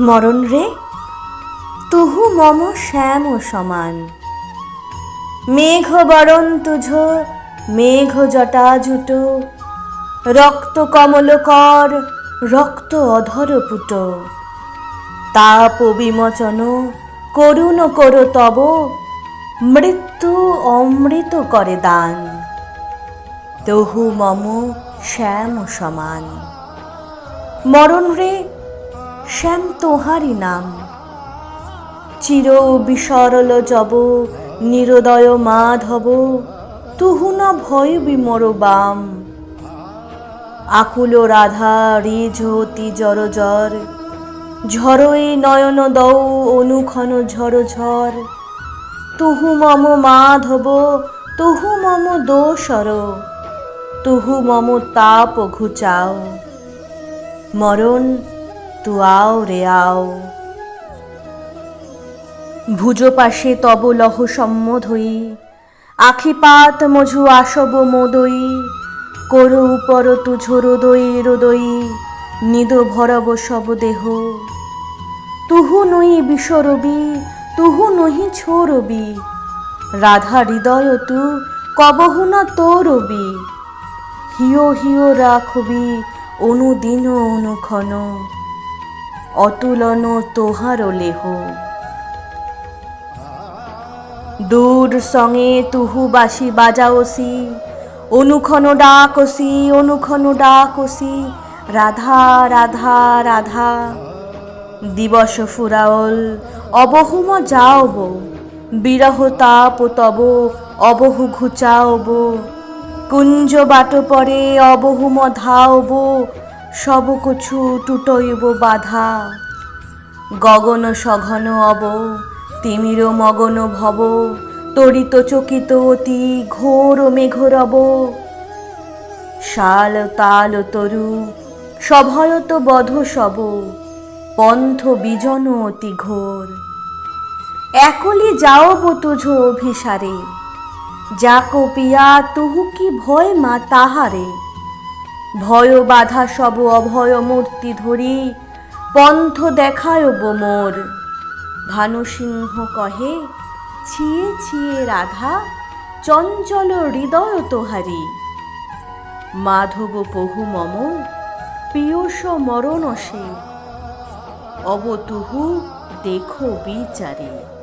মরণ রে? তুহু মম শ্যাম সমান। মেঘ বরণ তুঝ, মেঘ জটা জুটো রক্ত কমল কর, রক্ত অধর পুট। তাপ বিমোচন, করুণ কর তব, মৃত্যু অমৃত করে দান। তহু মম শ্যাম সমান। মরণ রে শ্যাম তোহারি নাম। চির বিসরল জব, নিরোদয় মাধব, তুহু না ভয় বিমর বাম। আকুল রাধা রিঝ অতি জর জর ঝরই নয়ন দৌ অনুক্ষণ ঝর ঝর। তুহু মম মাধব, তুহু মম দোসর, তুহু মম তাপ ঘুচাও। মরণ তু আও রে আও। ভুজ পাশে তব লহ সম্মোধই। আখিপাত মঝু আসব মোদই। কর উপর তুঝ রোদই রোদই নিদ ভরব সব দেহ। তুহু নই বিশ্বরবি তুহু নহি ছোরবি। রাধা হৃদয় তু কবহু না তোরবি। হিও হিও রাখবি অনুদিন অনুক্ষণ। অতুলন তোহার লেহ। দূর সঙ্গে তুহু বাসি বাজাওসি অনুক্ষণ ডাকসি অনুক্ষণ ডাকসি, রাধা রাধা রাধা। দিবস ফুরাওল, অবহুম যাওব, বিরহ তাপ তব, অবহু ঘুচাওব। কুঞ্জ বাট পরে অবহুম ধাওব সব কিছু টুটইব বাধা। গগন সঘন অব, তিমির মগন ভব তরিত চকিত অতি ঘোর মেঘরব শাল, তাল, তরু, সভয়ত বধ সব, পন্থ বিজন অতি ঘোর। একলি যাও তুঝ অভিসারে যা কপিয়া তুহু কি ভয় মা তাহারে। ভয় বাধা সব অভয় মূর্তি ধরি পন্থ দেখায় মোর ভানুসিংহ কহে, ছিয়ে ছিয়ে রাধা, চঞ্চল হৃদয় তোহারি। মাধব পহু মম পিয়স মরণ সে অবতুহু দেখো বিচারে।